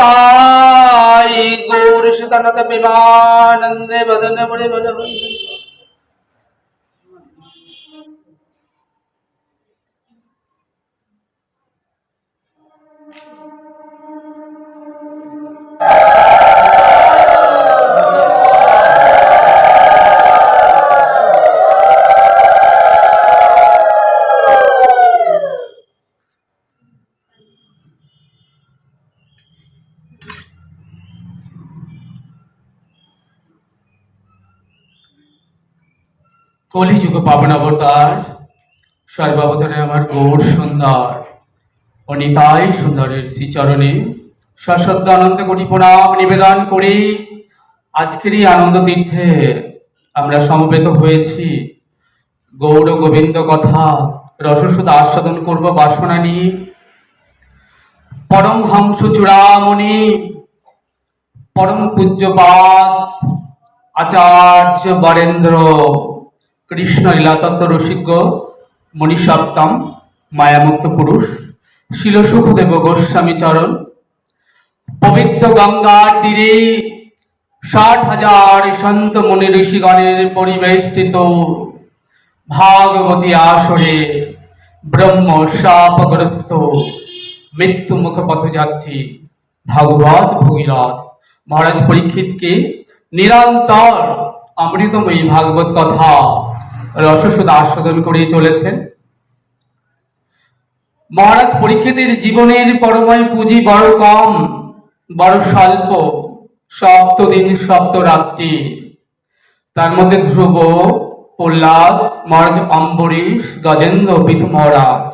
ताई गौर श्रीतानाथ विमानंदे बदन बडे बल होई পাবন অবতার সর্বাবতারে আমার গৌর সুন্দর। ও নিতাই সুন্দরের শ্রীচরণে সশ্রদ্ধ আনন্দ কোটি প্রণাম নিবেদন করি। আজকের এই আনন্দ তীর্থে আমরা সমবেত হয়েছি। গৌর গোবিন্দ কথা রসসুদ আস্বাদন করব বাসনা নিয়ে পরম হংস চূড়ামণি, পরম পূজ্যপাদ আচার্য বরেন্দ্র কৃষ্ণ লীলাতত্ত্ব রসিজ্ঞ মণিসপ্তম মায়ামুক্ত পুরুষ শিল সুখদেব গোস্বামী চরণ, পবিত্র গঙ্গার তীরে ষাট হাজার সন্ত মুনি ঋষিগণের পরিবেষ্টিত ভাগবতী আসরে ব্রহ্ম শাপগ্রস্ত মৃত্যু মুখ পথযাত্রী ভাগবত ভগীরথ। মহারাজ পরীক্ষিতকে নিরন্তর অমৃতময়ী ভাগবত কথা রসসুদ আস্বাদন করে চলেছেন। মহারাজ পরীক্ষিতের জীবনের পরময় পুঁজি বড় কম, বড় স্বল্প, সপ্ত দিন, সপ্ত রাত্রি। তার মধ্যে ধ্রুব, প্রহ্লাদ, মহারাজ অম্বরীশ, গজেন্দ্র পৃথু মহারাজ।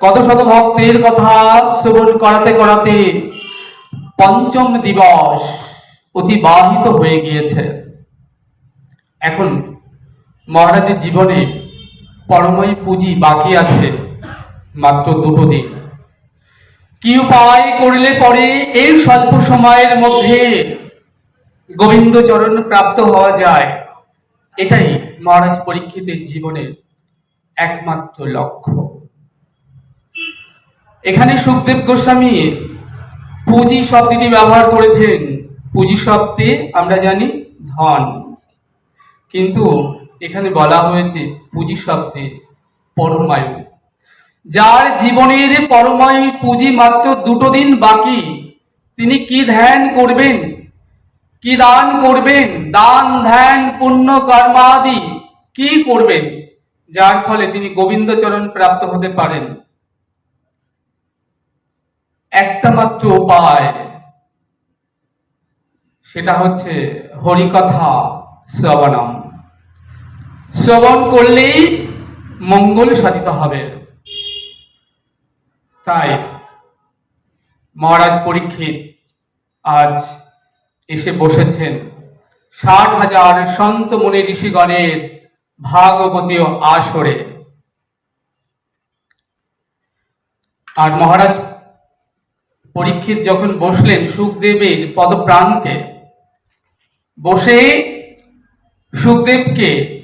কত শত ভক্তের কথা শ্রবণ করাতে করাতে পঞ্চম দিবস অতিবাহিত হয়ে গিয়েছে। এখন মহারাজের জীবনে পরময় পুঁজি বাকি আছে, মাত্র দুটো দিন। কি উপায় করলে পরে এই স্বল্প সময়ের মধ্যে গোবিন্দ চরণ প্রাপ্ত হওয়া যায়। এটাই মহারাজ পরীক্ষিতের জীবনের একমাত্র লক্ষ্য। এখানে সুখদেব গোস্বামী পুঁজি শব্দটি ব্যবহার করেছেন। পুঁজি শব্দে আমরা জানি ধন। কিন্তু এখানে বলা হয়েছে পুঁজি শব্দে পরমায়ু। যার জীবনের পরমায়ু পুঁজি মাত্র দুটো দিন বাকি। তিনি কি ধ্যান করবেন? কি দান করবেন? দান, ধ্যান, পুণ্য কর্মাদি কি করবেন? যার ফলে তিনি গোবিন্দচরণ প্রাপ্ত হতে পারেন। একটা মাত্র উপায়। সেটা হচ্ছে হরিকথা শ্রবণম। শ্রবণ করলেই মঙ্গল সাধিত হবে। তাই মহারাজ পরীক্ষিত আজ এসে বসেছেন। ষাট হাজার সন্ত মুনি ঋষিগণের ভাগবতীয় আসরে। আর মহারাজ পরীক্ষিত যখন বসলেন সুখদেবের পদপ্রান্তে, বসে সুখদেবকে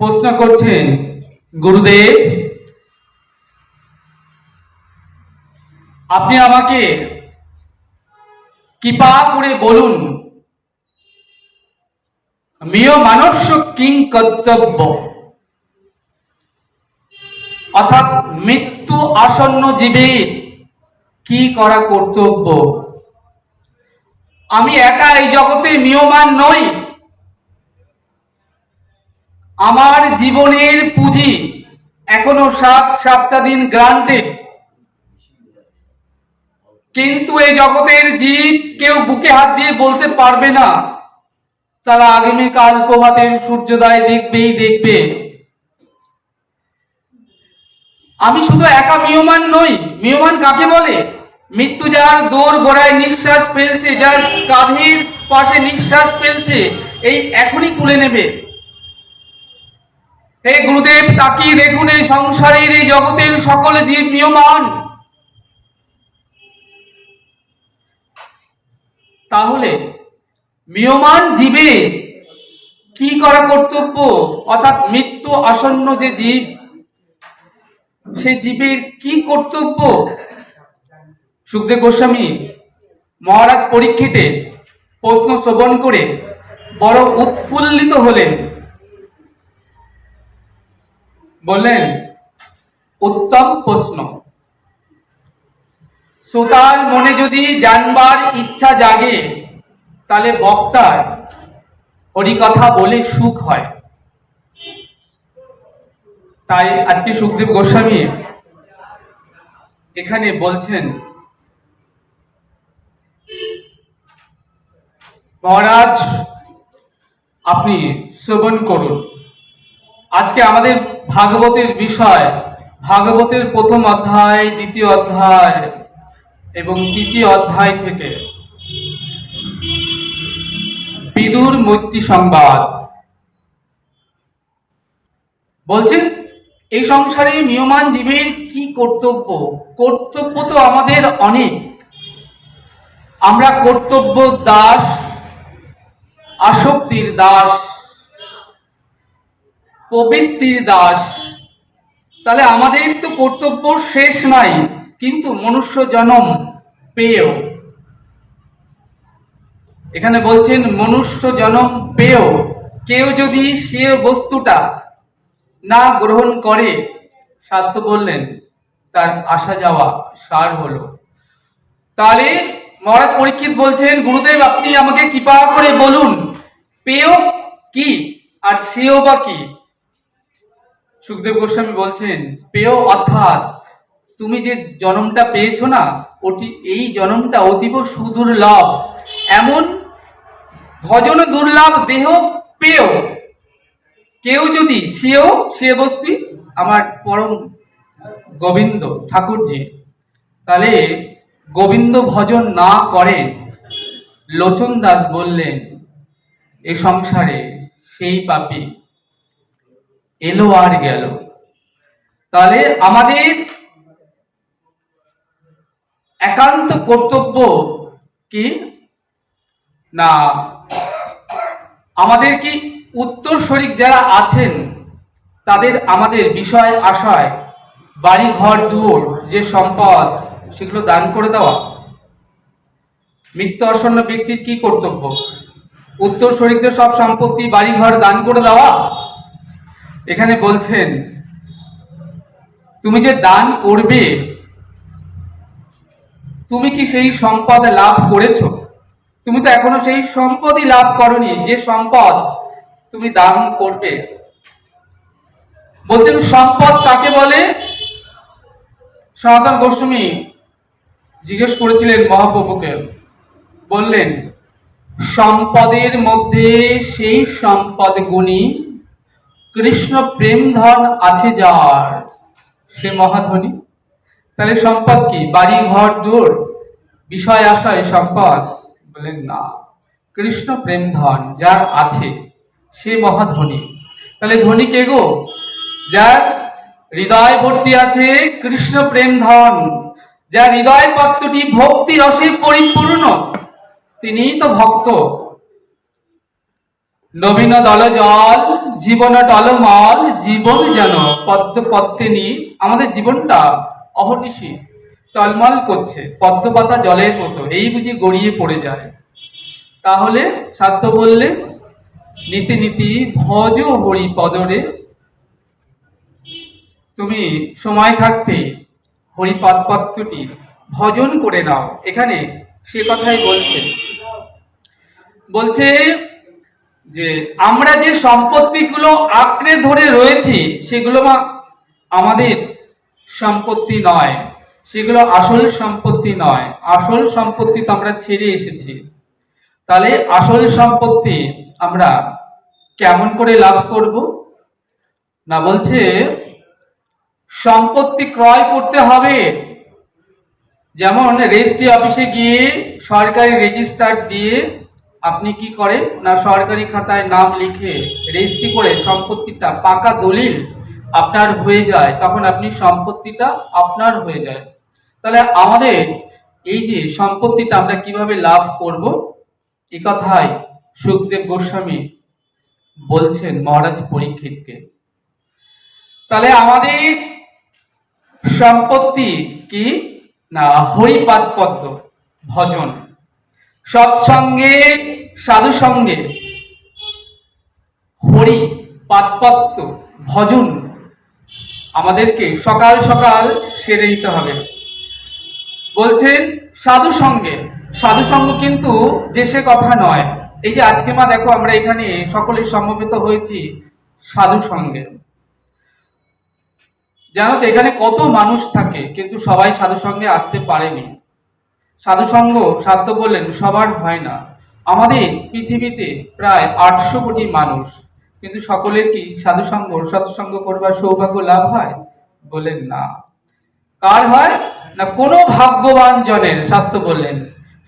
প্রশ্ন করছেন গুরুদেব, আপনি আমাকে কৃপা করে বলুন, মিয় মানস্য কিং কর্তব্য? অর্থাৎ মৃত্যু আসন্ন জীবের কি করা কর্তব্য? আমি একা এই জগতে নিয়মান নই। আমার জীবনের পুঁজি এখনও সাত সাতটা দিন গ্রান্টেড কিন্তু এই জগতের জীব কেউ বুকে হাত দিয়ে বলতে পারবে না, তারা আগামীকাল প্রভাতের সূর্যোদয় দেখবেই দেখবে। আমি শুধু একা মিয়মান নই, মিয়মান কাকে বলে? মৃত্যু যার দৌড় গোড়ায় নিঃশ্বাস ফেলছে, যার কাঁধের পাশে নিঃশ্বাস ফেলছে, এই এখনই তুলে নেবে। হে গুরুদেব, তাকিয়ে দেখুন এই সংসারের এই জগতের সকল জীব নিয়মান। তাহলে মিয়মান জীবে কি করা কর্তব্য? অর্থাৎ মৃত্যু আসন্ন যে জীব, সে জীবের কি কর্তব্য? সুখদেব গোস্বামী মহারাজ পরীক্ষিতে প্রশ্ন শ্রবণ করে বড় উৎফুল্লিত হলেন। বললেন, উত্তম প্রশ্ন। শ্রোতার মনে যদি জানবার ইচ্ছা জাগে, তাহলে বক্তার হরিকথা বলে সুখ হয়। তাই আজকে সুখদেব গোস্বামী এখানে বলছেন, মহারাজ, আপনি শ্রবণ করুন। আজকে আমাদের ভাগবতের বিষয়, ভাগবতের প্রথম অধ্যায়, দ্বিতীয় অধ্যায় এবং তৃতীয় অধ্যায় থেকে। বিদুর মৈত্রী সংবাদ। বলছেন এই সংসারে নিয়মান জীবের কি কর্তব্য? কর্তব্য তো আমাদের অনেক। আমরা কর্তব্য দাস, আসক্তির দাস। প্রবৃত্তির দাস। তাহলে আমাদের তো কর্তব্য শেষ নাই, কিন্তু মনুষ্য জনম পেয়েও। এখানে বলছেন, মনুষ্য জনম পেয়েও। কেউ যদি সে বস্তুটা না গ্রহণ করে, শাস্ত্র বললেন, তার আসা যাওয়া সার হলো। তাহলে মহারাজ পরীক্ষিত বলছেন, গুরুদেব, আপনি আমাকে কৃপা করে বলুন পেয় কি আর সেও বা কি? সুখদেব গোস্বামী বলছেন, পেয় অর্থাৎ তুমি যে জনমটা পেয়েছ না, ওটি, এই জনমটা অতীব সুদুর্লভ। এমন ভজন দুর্লভ দেহ পেয়। কেউ যদি সেও সে বস্তু, আমার পরম গোবিন্দ ঠাকুরজি, তাহলে গোবিন্দ ভজন না করে লোচন দাস বললেন, এ সংসারে সেই পাপি এলো আর গেল। তাহলে আমাদের একান্ত কর্তব্য কি? না, আমাদের কি উত্তর শরিক যারা আছেন, তাদের আমাদের বিষয় আশয় বাড়ি ঘর দুয়ার, যে সম্পদ সেগুলো দান করে দেওয়া। মৃত্যু আসন্ন ব্যক্তির কি কর্তব্য? উত্তর শরিকদের সব সম্পত্তি বাড়ি ঘর দান করে দেওয়া। এখানে বলছেন, তুমি যে দান করবে, তুমি কি সেই সম্পদ লাভ করেছ? তুমি তো এখনও সেই সম্পদই লাভ করনি, যে সম্পদ তুমি দান করবে। বলছেন, সম্পদ কাকে বলে? সনাতন গোস্বামী জিজ্ঞেস করেছিলেন মহাপ্রভুকে, বললেন, সম্পদের মধ্যে সেই সম্পদ গুণী কৃষ্ণ প্রেম ধন আছে যার। সে মহাধনী তাহলে সম্পদ কি? বাড়ি, ঘর দূর বিষয়, আশয়, সম্পদ? বলেন না। কৃষ্ণ প্রেম ধন যার আছে, সে মহাধনী তাহলে ধনী কে গো? যার হৃদয় ভর্তি আছে কৃষ্ণ প্রেম ধন। যার হৃদয় পাত্রটি ভক্তি রসে পরিপূর্ণ। তিনিই তো ভক্ত। নবীন দল জল, জীবন টলমল জীবন যেন পদ্ম পদ্মিনী। আমাদের জীবনটা অহর্নিশি, টলমল করছে, পদ্মপাতা জলের মতো, এই বুঝি গড়িয়ে পড়ে যায়। তাহলে শাস্ত্র বললে, নীতি নীতি ভজ হরি পদরে। তুমি সময় থাকতে হরিপদ পত্রটি ভজন করে নাও। এখানে সে কথাই বলছে। বলছে যে আমরা যে সম্পত্তিগুলো আঁকড়ে ধরে রয়েছি, সেগুলো আমাদের সম্পত্তি নয়। সেগুলো আসল সম্পত্তি নয়। আসল সম্পত্তি তো আমরা ছেড়ে এসেছি। তাহলে আসল সম্পত্তি আমরা কেমন করে লাভ করব? না বলছে, সম্পত্তি ক্রয় করতে হবে। যেমন রেজিস্ট্রি অফিসে গিয়ে সরকারি রেজিস্টার দিয়ে আপনি কি করেন? না সরকারি খাতায় নাম লিখে রেজিস্ট্রি করে সম্পত্তিটা পাকা দলিল আপনার হয়ে যায়, তখন আপনি সম্পত্তিটা আপনার হয়ে যায়। তাহলে আমাদের এই যে সম্পত্তিটা আমরা কীভাবে লাভ করব? এ কথাই সুখদেব গোস্বামী বলছেন মহারাজ পরীক্ষিতকে। তাহলে আমাদের সম্পত্তি কি? না হরিপাদ পদ্ম ভজন। সৎসঙ্গে সাধু সঙ্গে হরি পাতপত্ত ভজন আমাদেরকে সকাল সকাল সেরে নিতে হবে। বলছেন সাধু সঙ্গে সাধু সঙ্গ কিন্তু যে সে কথা নয়। এই যে আজকে মা দেখো আমরা এখানে সকলে সমবেত হয়েছি সাধু সঙ্গে জানো তো, এখানে কত মানুষ থাকে, কিন্তু সবাই সাধু সঙ্গে আসতে পারেনি। সাধু সঙ্গ শাস্ত্র বললেন, সবার হয় না। আমাদের পৃথিবীতে প্রায় আটশো কোটি মানুষ। কিন্তু সকলের কি সাধু সঙ্গ সৎসঙ্গ করবার সৌভাগ্য লাভ হয়? বলেন না। কার হয়? না, কোনো ভাগ্যবান জনের, শাস্ত্র বললেন।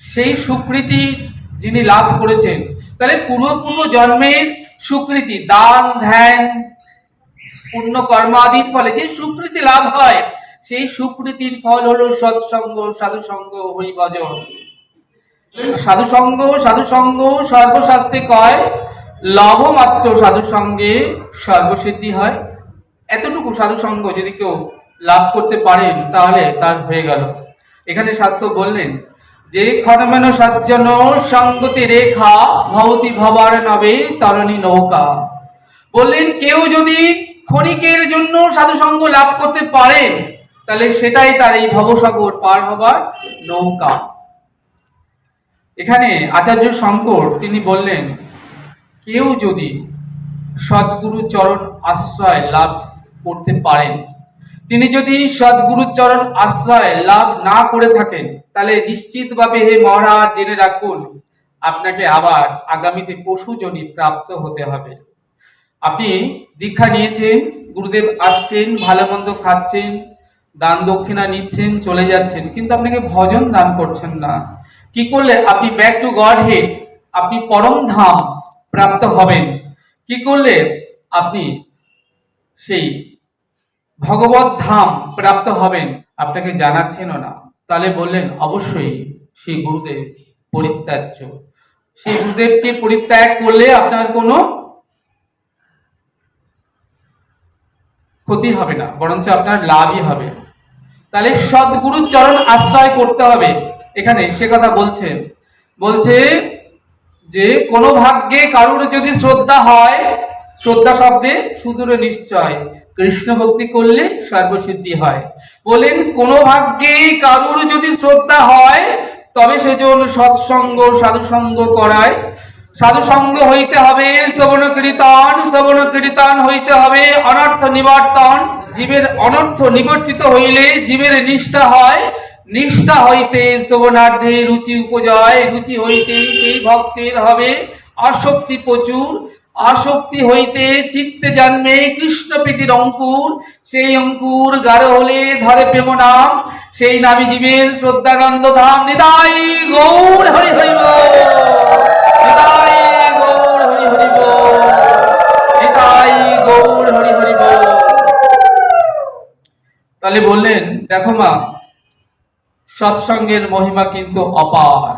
সেই সুকৃতি যিনি লাভ করেছেন, তাহলে পূর্বপূর্ব জন্মের সুকৃতি, দান, ধ্যান পুণ্য কর্মাদির ফলে যে সুকৃতি লাভ হয় সেই সুকৃতির ফল হলো সৎসঙ্গ, সাধুসঙ্গ, হরিভজন। সাধুসঙ্গ সাধুসঙ্গ সর্বশাস্ত্রে কয়? লভমাত্র সাধুসঙ্গে সর্বসিদ্ধি হয়। এতটুকু সাধুসঙ্গ যদি কেউ লাভ করতে পারেন, তাহলে তার হয়ে গেল। এখানে শাস্ত্র বললেন, যে ক্ষণমেন সজ্জন সঙ্গতি রেখা ভবতি ভবার নবে তরণী নৌকা। বললেন, কেউ যদি ক্ষণিকের জন্য সাধুসঙ্গ লাভ করতে পারেন তাহলে সেটাই তার এই ভবসাগর পার হবার নৌকা। এখানে আচার্য শঙ্কর তিনি বললেন, কেউ যদি সদ্গুরু চরণ আশ্রয় লাভ করতে পারেন, তিনি যদি সদ্গুরু চরণ আশ্রয় লাভ না করে থাকেন, তাহলে নিশ্চিতভাবে হে মহারাজ, জেনে রাখুন, আপনাকে আবার আগামীতে পশুজনী প্রাপ্ত হতে হবে। আপনি দীক্ষা নিয়েছেন, গুরুদেব আসছেন, ভালো মন্দ খাচ্ছেন দান দক্ষিণা নিচ্ছেন, চলে যাচ্ছেন, কিন্তু আপনাকে ভজন দান করছেন না। কি করলে? আপনি ব্যাক টু গড হেড আপনি পরম ধাম প্রাপ্ত হবেন। কি করলে? আপনি সেই ভগবত ধাম প্রাপ্ত হবেন। আপনাকে জানাচ্ছেনও না। তাহলে বললেন, অবশ্যই সেই গুরুদেব পরিত্যাজ্য। সেই গুরুদেবকে পরিত্যাগ করলে আপনার কোনো ক্ষতি হবে না, বরঞ্চ আপনার লাভই হবে। তাহলে সদ্গুরুর চরণ আশ্রয় করতে হবে। এখানে সে কথা বলছে। বলছে যে, কোনো ভাগ্যে কারুর যদি শ্রদ্ধা হয়, শ্রদ্ধা শব্দে সুদূর নিশ্চয়, কৃষ্ণ ভক্তি করলে সর্বসিদ্ধি হয়। বলেন, কোনো ভাগ্যে কারুর যদি শ্রদ্ধা হয়, তবে সেজন্য সৎসঙ্গ, সাধুসঙ্গ করায়। সাধুসঙ্গ হইতে হবে শ্রবণ কীর্তন শ্রবণ কীর্তন হইতে হবে, অনর্থ নিবর্তন। জীবের অনর্থ নিবর্তিত হইলে জীবের নিষ্ঠা হয়, নিষ্ঠা হইতে শ্রবণার্ধে রুচি উপজয়, রুচি হইতে সেই ভক্তের হবে আসক্তি প্রচুর, আসক্তি হইতে চিত্তে জন্মে কৃষ্ণ প্রীতির অঙ্কুর, সেই অঙ্কুর গাঢ় হলে ধরে প্রেম নাম সেই নামী জীবের শ্রদ্ধানন্দ ধাম, নিতাই গৌর হরি হরি গৌর হরি হরি গৌর হরি হরি। তাহলে বললেন দেখো মা সৎসঙ্গের মহিমা কিন্তু অপার।